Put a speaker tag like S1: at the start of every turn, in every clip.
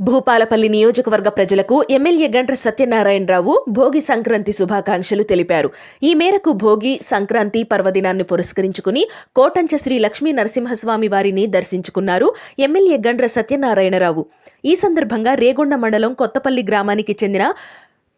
S1: భూపాలపల్లి నియోజకవర్గ ప్రజలకు ఎమ్మెల్యే గంట్ర సత్యనారాయణరావు భోగి సంక్రాంతి శుభాకాంక్షలు తెలిపారు. ఈ మేరకు భోగి సంక్రాంతి పర్వదినాన్ని పురస్కరించుకుని కోటంచ శ్రీ లక్ష్మీ నరసింహస్వామి వారిని దర్శించుకున్నారు ఎమ్మెల్యే గండ్ర సత్యనారాయణరావు. ఈ సందర్భంగా రేగొండ మండలం కొత్తపల్లి గ్రామానికి చెందిన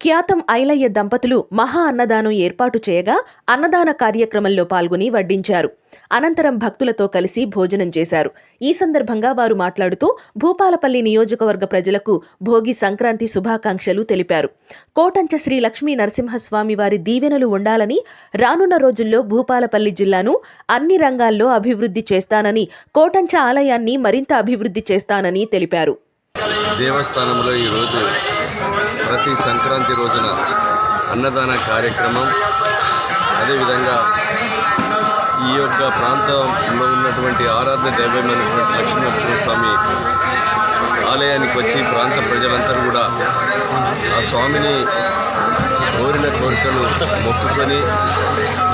S1: ఖ్యాతం ఐలయ్య దంపతులు మహా అన్నదానం ఏర్పాటు చేయగా అన్నదాన కార్యక్రమంలో పాల్గొని వడ్డించారు. అనంతరం భక్తులతో కలిసి భోజనం చేశారు. ఈ సందర్భంగా వారు మాట్లాడుతూ భూపాలపల్లి నియోజకవర్గ ప్రజలకు భోగి సంక్రాంతి శుభాకాంక్షలు తెలిపారు. కోటంచ శ్రీ లక్ష్మీ నరసింహస్వామి వారి దీవెనలు ఉండాలని రానున్న రోజుల్లో భూపాలపల్లి జిల్లాను అన్ని రంగాల్లో అభివృద్ధి చేస్తానని కోటంచ ఆలయాన్ని మరింత అభివృద్ధి చేస్తానని తెలిపారు.
S2: దేవస్థానంలో ఈరోజు ప్రతి సంక్రాంతి రోజున అన్నదాన కార్యక్రమం. అదేవిధంగా ఈ యొక్క ప్రాంతంలో ఉన్నటువంటి ఆరాధ్య దైవమైనటువంటి లక్ష్మీనరసింహస్వామి ఆలయానికి వచ్చి ప్రాంత ప్రజలంతా కూడా ఆ స్వామిని కోరిన కోరికలు మొక్కుకొని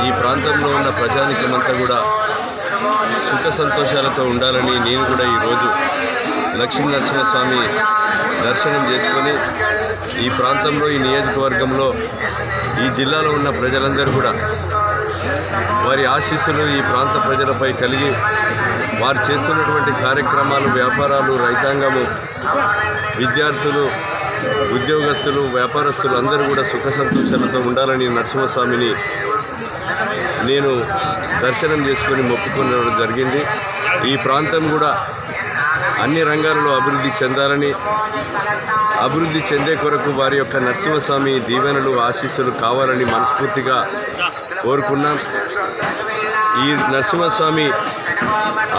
S2: ఈ ప్రాంతంలో ఉన్న ప్రజానికమంతా కూడా సుఖ సంతోషాలతో ఉండాలని నేను కూడా ఈరోజు లక్ష్మీ నరసింహస్వామి దర్శనం చేసుకొని ఈ ప్రాంతంలో ఈ నియోజకవర్గంలో ఈ జిల్లాలో ఉన్న ప్రజలందరూ కూడా వారి ఆశీస్సులు ఈ ప్రాంత ప్రజలపై కలిగి వారు చేస్తున్నటువంటి కార్యక్రమాలు వ్యాపారాలు రైతాంగము విద్యార్థులు ఉద్యోగస్తులు వ్యాపారస్తులు అందరూ కూడా సుఖ సంతోషాలతో ఉండాలని నరసింహస్వామిని నేను దర్శనం చేసుకొని మొక్కుకునడం జరిగింది. ఈ ప్రాంతం కూడా అన్ని రంగాలలో అభివృద్ధి చెందాలని అభివృద్ధి చెందే కొరకు వారి యొక్క నరసింహస్వామి దీవెనలు ఆశీస్సులు కావాలని మనస్ఫూర్తిగా కోరుకున్నాం. ఈ నరసింహస్వామి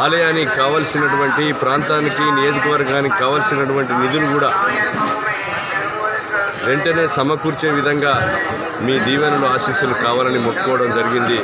S2: ఆలయానికి కావలసినటువంటి ప్రాంతానికి నియోజకవర్గానికి కావలసినటువంటి నిధులు కూడా వెంటనే సమకూర్చే విధంగా మీ దీవెనలు ఆశీస్సులు కావాలని మొక్కుకోవడం జరిగింది.